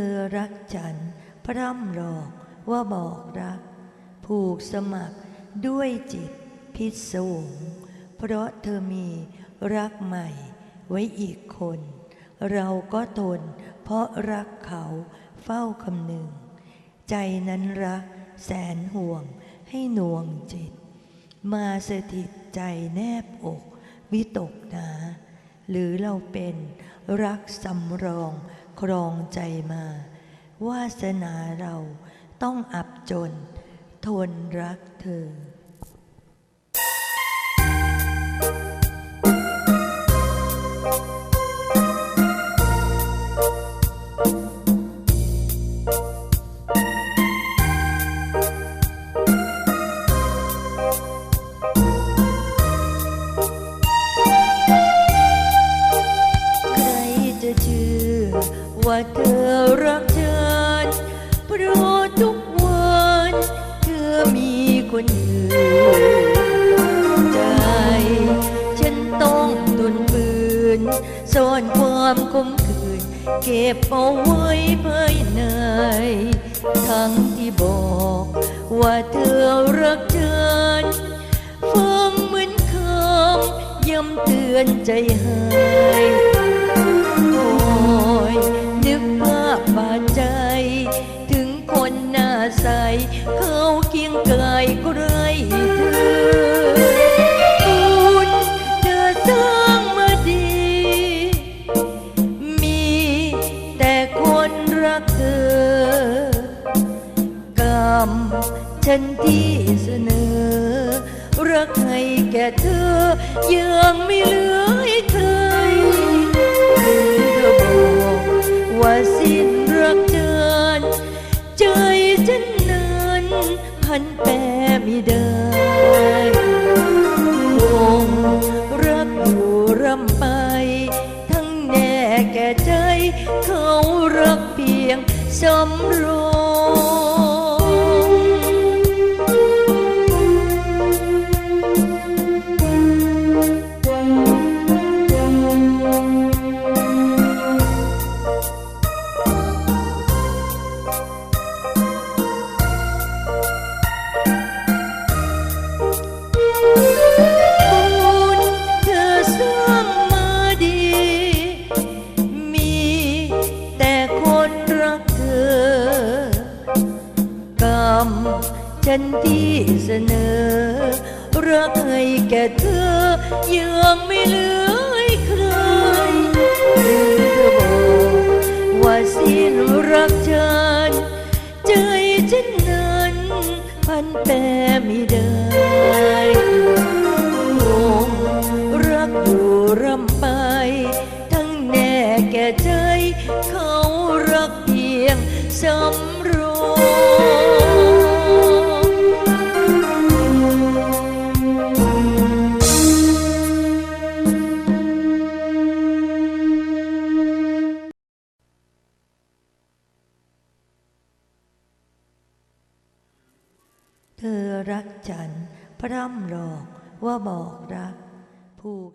อรักฉัน พร่ำหลอกว่าบอกรัก ผูกสมัครด้วยจิตพิศวงเพราะเธอมีรักใหม่ไว้อีกคน เราก็ทนเพราะรักเขาเฝ้าคำนึง ใจนั้นรักแสนห่วงให้หน่วงจิต มาสถิตใจแนบอกวิตกหนา หรือเราเป็นรักสำรอง ครองใจมา วาสนาเราต้องอับจน ทนรักเธอ ว่าเธอรักฉันเพราะทุกวันเธอมีคนอื่นใจ ฉันต้องทนปืนซ่อนความคมคืน เก็บเอาไว้ภายใน ทั้งที่บอกว่าเธอรักฉันฟังเหมือนคำย้ำเตือนใจหาย ใสเขาเคียงกายใกล้เธอคุณเธอสร้างมาดี มีแต่คนรักเธอกรรมฉันที่เสนอ รักให้แก่เธอเยังไสำร ฉันที่เสนอ รักให้แก่เธอยังไม่เหลือให้ใครลืมเธอบอกว่าสิ้นรักฉันใจฉันนั้นพันแปรไม่ได้คงรักอยู่รำไป ทั้งแน่แก่ใจ เขารักเพียงสำ เธอรักฉัน พร่ำหลอกว่าบอกรักผูก